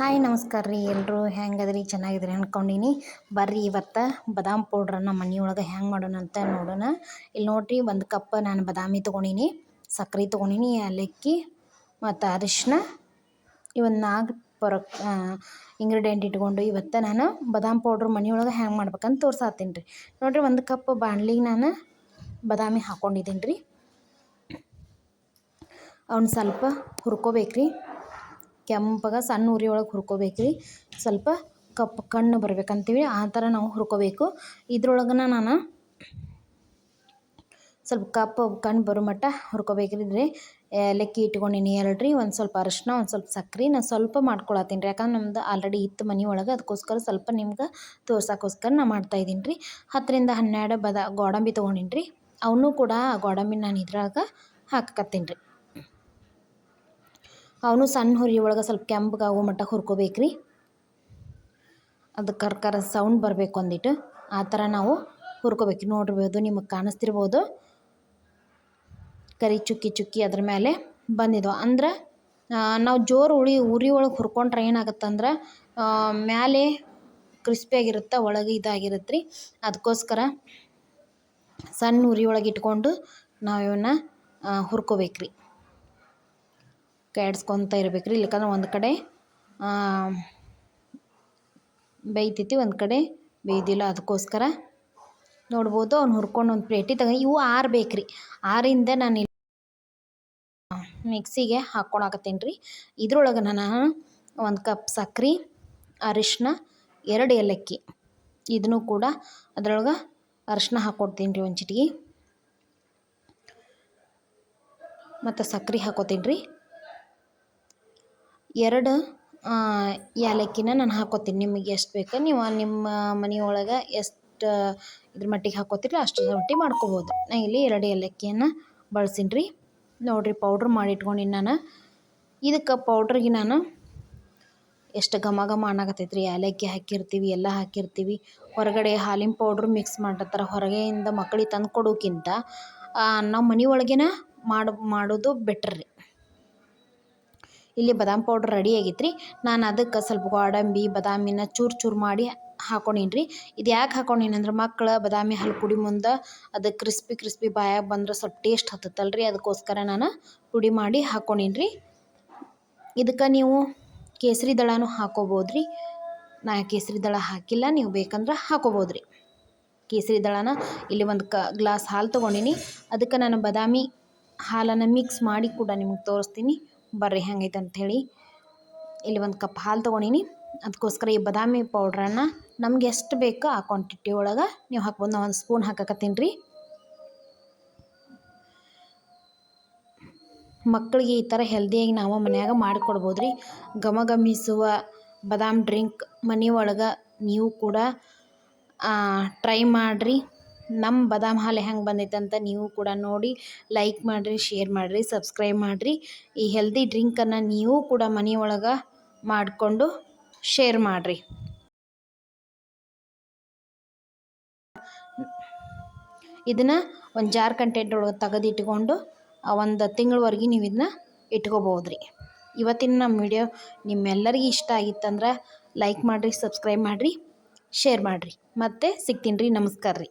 Hi, ನಮಸ್ಕಾರ ರೀ ಎಲ್ಲರೂ ಹೆಂಗದ್ರಿ? ಚೆನ್ನಾಗಿದ್ರಿ ಅಂದ್ಕೊಂಡಿನಿ ಬರ್ರಿ ಇವತ್ತು ಬಾದಾಮ್ ಪೌಡ್ರನ್ನ ಮನೆಯೊಳಗೆ ಹೆಂಗೆ ಮಾಡೋಣ ಅಂತ ನೋಡೋಣ. ಇಲ್ಲಿ ನೋಡ್ರಿ, ಒಂದು ಕಪ್ ನಾನು ಬಾದಾಮಿ ತೊಗೊಂಡೀನಿ ಸಕ್ಕರೆ ತೊಗೊಂಡೀನಿ, ಏಲಕ್ಕಿ ಮತ್ತು ಅರಿಶಿನ ಇವನ್ನ ನಾಲ್ಕು ಪರ ಇಂಗ್ರೀಡಿಯೆಂಟ್ ಇಟ್ಕೊಂಡು ಇವತ್ತು ನಾನು ಬಾದಾಮ್ ಪೌಡ್ರ್ ಮನೆಯೊಳಗೆ ಹೆಂಗೆ ಮಾಡ್ಬೇಕಂತ ತೋರ್ಸಾತೀನಿ ರೀ. ನೋಡಿರಿ, ಒಂದು ಕಪ್ ಬಾಣಲಿಗೆ ನಾನು ಬಾದಾಮಿ ಹಾಕ್ಕೊಂಡಿದ್ದೀನಿ ರೀ ಅವ್ನ ಸ್ವಲ್ಪ ಹುರ್ಕೋಬೇಕು ರೀ ಕೆಂಪಗೆ ಸಣ್ಣ ಉರಿ ಒಳಗೆ ಹುರ್ಕೋಬೇಕು ರೀ ಸ್ವಲ್ಪ ಕಪ್ಪು ಕಣ್ಣು ಬರ್ಬೇಕಂತೀವಿ, ಆ ಥರ ನಾವು ಹುರ್ಕೋಬೇಕು. ಇದ್ರೊಳಗನ ನಾನು ಸ್ವಲ್ಪ ಕಪ್ಪು ಕಣ್ಣು ಬರೋ ಮಟ್ಟ ಹುರ್ಕೋಬೇಕ್ರಿ. ಲೆಕ್ಕಿ ಇಟ್ಕೊಂಡಿನಿ ಎರಡು ರೀ ಒಂದು ಸ್ವಲ್ಪ ಅರಿಶಿನ ಒಂದು ಸ್ವಲ್ಪ ಸಕ್ರೆ ನಾನು ಸ್ವಲ್ಪ ಮಾಡ್ಕೊಳತ್ತೀನಿ ರೀ. ಯಾಕಂದ್ರೆ ನಮ್ದು ಆಲ್ರೆಡಿ ಇತ್ತು ಮನೆ ಒಳಗೆ ಅದಕ್ಕೋಸ್ಕರ ಸ್ವಲ್ಪ ನಿಮ್ಗೆ ತೋರ್ಸೋಕ್ಕೋಸ್ಕರ ನಾ ಮಾಡ್ತಾಯಿದ್ದೀನಿ ರೀ. ಹತ್ತರಿಂದ ಹನ್ನೆರಡು ಬದ ಗೋಡಂಬಿ ತೊಗೊಂಡಿನಿ ರೀ. ಅವನ್ನೂ ಕೂಡ ಗೋಡಂಬಿ ನಾನು ಇದ್ರಾಗ ಹಾಕಕತ್ತೀನಿ ರೀ. ಅವನು ಸಣ್ಣ ಹುರಿ ಒಳಗೆ ಸ್ವಲ್ಪ ಕೆಂಪಗಾಗೋ ಮಟ್ಟ ಹುರ್ಕೋಬೇಕು ರೀ ಅದು ಕರ್ಕರ ಸೌಂಡ್ ಬರಬೇಕು ಅಂದಿಟ್ಟು ಆ ಥರ ನಾವು ಹುರ್ಕೋಬೇಕು ನೋಡಿರ್ಬೋದು ನಿಮಗೆ ಕಾಣಿಸ್ತಿರ್ಬೋದು. ಕರಿ ಚುಕ್ಕಿ ಚುಕ್ಕಿ ಅದ್ರ ಮೇಲೆ ಬಂದಿದ್ದವು ಅಂದ್ರೆ ನಾವು ಜೋರು ಉಳಿ ಉರಿ ಒಳಗೆ ಹುರ್ಕೊಂಡ್ರೆ ಏನಾಗುತ್ತಂದ್ರೆ ಮೇಲೆ ಕ್ರಿಸ್ಪಿಯಾಗಿರುತ್ತೆ ಒಳಗೆ ಇದಾಗಿರುತ್ತೆ ರೀ ಅದಕ್ಕೋಸ್ಕರ ಸಣ್ಣ ಉರಿ ಒಳಗೆ ಇಟ್ಕೊಂಡು ನಾವು ಇವನ್ನ ಹುರ್ಕೋಬೇಕು ರೀ ಕಾಡ್ಸ್ಕೊತ ಇರ್ಬೇಕು ರೀ ಇಲ್ಲಕಂದ್ರೆ ಒಂದು ಕಡೆ ಬೇಯ್ತೈತಿ, ಒಂದು ಕಡೆ ಬೇಯ್ದಿಲ್ಲ. ಅದಕ್ಕೋಸ್ಕರ ನೋಡ್ಬೋದು. ಅವ್ನು ಹುರ್ಕೊಂಡು ಒಂದು ಪ್ಲೇಟಿಗೆ ತಗ ಇವು ಆರು ಬೇಕ್ರಿ. ಆರಿಂದ ನಾನು ಇಲ್ಲಿ ಮಿಕ್ಸಿಗೆ ಹಾಕ್ಕೊಳಕತ್ತೀನಿ ರೀ ಇದ್ರೊಳಗೆ ನಾನು ಒಂದು ಕಪ್ ಸಕ್ರೆ ಅರಿಶಿನ ಎರಡು ಏಲಕ್ಕಿ ಇದನ್ನು ಕೂಡ ಅದ್ರೊಳಗೆ ಅರಿಶಿನ ಹಾಕ್ಕೊಡ್ತೀನಿ ರೀ ಒಂದು ಚಿಟಿಕೆ ಮತ್ತು ಸಕ್ರೆ ಹಾಕೋತೀನಿ ರೀ ಎರಡು ಏಲಕ್ಕಿನ ನಾನು ಹಾಕ್ಕೋತೀನಿ ನಿಮಗೆ ಎಷ್ಟು ಬೇಕು, ನೀವು ನಿಮ್ಮ ಮನೆಯೊಳಗೆ ಎಷ್ಟು, ಇದ್ರ ಮಟ್ಟಿಗೆ ಹಾಕ್ಕೋತೀರಿ ಅಷ್ಟು ಮಟ್ಟಿಗೆ ಮಾಡ್ಕೊಬೋದು. ನಾ ಇಲ್ಲಿ ಎರಡು ಏಲಕ್ಕಿಯನ್ನು ಬಳಸೀನಿ ರೀ ನೋಡಿರಿ ಪೌಡ್ರ್ ಮಾಡಿ ಇಟ್ಕೊಂಡೀನಿ ನಾನು. ಇದಕ್ಕೆ ಪೌಡ್ರಿಗೆ ನಾನು ಎಷ್ಟು ಘಮ ಘಮ ಅನ್ನಕತ್ತೈತೆ ರೀ ಏಲಕ್ಕಿ ಹಾಕಿರ್ತೀವಿ, ಎಲ್ಲ ಹಾಕಿರ್ತೀವಿ. ಹೊರಗಡೆ ಹಾಲಿನ ಪೌಡ್ರ್ ಮಿಕ್ಸ್ ಮಾಡಿರ್ತಾರೆ ಹೊರಗೆಯಿಂದ ಮಕ್ಳಿಗೆ ತಂದು ಕೊಡೋಕ್ಕಿಂತ ನಾವು ಮನೆ ಒಳಗೇನ ಮಾಡಿ, ಮಾಡೋದು ಬೆಟ್ರ್ ರೀ. ಇಲ್ಲಿ ಬಾದಾಮ್ ಪೌಡ್ರ್ ರೆಡಿ ಆಗೈತ್ರಿ. ನಾನು ಅದಕ್ಕೆ ಸ್ವಲ್ಪ ಗೋಡಂಬಿ, ಬಾದಾಮಿನ ಚೂರು ಚೂರು ಮಾಡಿ ಹಾಕೊಂಡೀನಿ ಇದು ಯಾಕೆ ಹಾಕೊಂಡೀನಿ ಅಂದ್ರೆ ಮಕ್ಕಳು ಬಾದಾಮಿ ಹಾಲು ಪುಡಿ ಮುಂದೆ ಅದು ಕ್ರಿಸ್ಪಿ ಕ್ರಿಸ್ಪಿ ಬಾಯಾಗ ಬಂದ್ರೆ ಸ್ವಲ್ಪ ಟೇಸ್ಟ್ ಹತ್ತತ್ತಲ್ಲ ರೀ ಅದಕ್ಕೋಸ್ಕರ ನಾನು ಪುಡಿ ಮಾಡಿ ಹಾಕೊಂಡೀನಿ ಇದಕ್ಕೆ ನೀವು ಕೇಸರಿ ದಳನೂ ಹಾಕೋಬೋದು ರೀ ನಾ ಕೇಸರಿ ದಳ ಹಾಕಿಲ್ಲ, ನೀವು ಬೇಕಂದ್ರೆ ಹಾಕೋಬೋದು ರೀ ಕೇಸರಿ ದಳನ ಇಲ್ಲಿ ಒಂದು ಕ ಗ್ಲಾಸ್ ಹಾಲು ತೊಗೊಂಡೀನಿ. ಅದಕ್ಕೆ ನಾನು ಬಾದಾಮಿ ಹಾಲನ್ನು ಮಿಕ್ಸ್ ಮಾಡಿ ಕೂಡ ನಿಮಗೆ ತೋರಿಸ್ತೀನಿ. ಬರ್ರಿ ಹೆಂಗೈತೆ ಅಂಥೇಳಿ ಇಲ್ಲಿ ಒಂದು ಕಪ್ ಹಾಲು ತೊಗೊಂಡೀನಿ. ಅದಕ್ಕೋಸ್ಕರ ಈ ಬಾದಾಮಿ ಪೌಡ್ರನ್ನು ನಮ್ಗೆ ಎಷ್ಟು ಬೇಕೋ ಆ ಕ್ವಾಂಟಿಟಿ ಒಳಗೆ ನೀವು ಹಾಕ್ಬೋದು. ನಾ ಒಂದು ಸ್ಪೂನ್ ಹಾಕಕತ್ತೀನಿ ರೀ. ಮಕ್ಕಳಿಗೆ ಈ ಥರ ಹೆಲ್ದಿಯಾಗಿ ನಾವು ಮನ್ಯಾಗ ಮಾಡಿಕೊಡ್ಬೋದು ರೀ. ಘಮ ಘಮಿಸುವ ಬಾದಾಮ್ ಡ್ರಿಂಕ್ ಮನೆ ಒಳಗೆ ನೀವು ಕೂಡ ಟ್ರೈ ಮಾಡಿರಿ. ನಮ್ಮ ಬದಾಮ ಹಾಲು ಹೆಂಗೆ ಬಂದೈತೆ ಅಂತ ನೀವು ಕೂಡ ನೋಡಿ ಲೈಕ್ ಮಾಡಿರಿ ಶೇರ್ ಮಾಡಿರಿ ಸಬ್ಸ್ಕ್ರೈಬ್ ಮಾಡಿರಿ. ಈ ಹೆಲ್ದಿ ಡ್ರಿಂಕನ್ನು ನೀವು ಕೂಡ ಮನೆಯೊಳಗೆ ಮಾಡಿಕೊಂಡು ಶೇರ್ ಮಾಡಿರಿ. ಇದನ್ನು ಒಂದು ಜಾರ್ ಕಂಟೆಂಟ್ ಒಳಗೆ ತೆಗೆದಿಟ್ಕೊಂಡು ಒಂದು ತಿಂಗಳವರೆಗೆ ನೀವು ಇದನ್ನ ಇಟ್ಕೋಬೋದು ರೀ ಇವತ್ತಿನ ನಮ್ಮ ವಿಡಿಯೋ ನಿಮ್ಮೆಲ್ಲರಿಗೂ ಇಷ್ಟ ಆಗಿತ್ತಂದ್ರೆ ಲೈಕ್ ಮಾಡಿರಿ ಸಬ್ಸ್ಕ್ರೈಬ್ ಮಾಡಿರಿ ಶೇರ್ ಮಾಡಿರಿ. ಮತ್ತೆ ಸಿಗ್ತೀನಿ ರೀ, ನಮಸ್ಕಾರ ರೀ.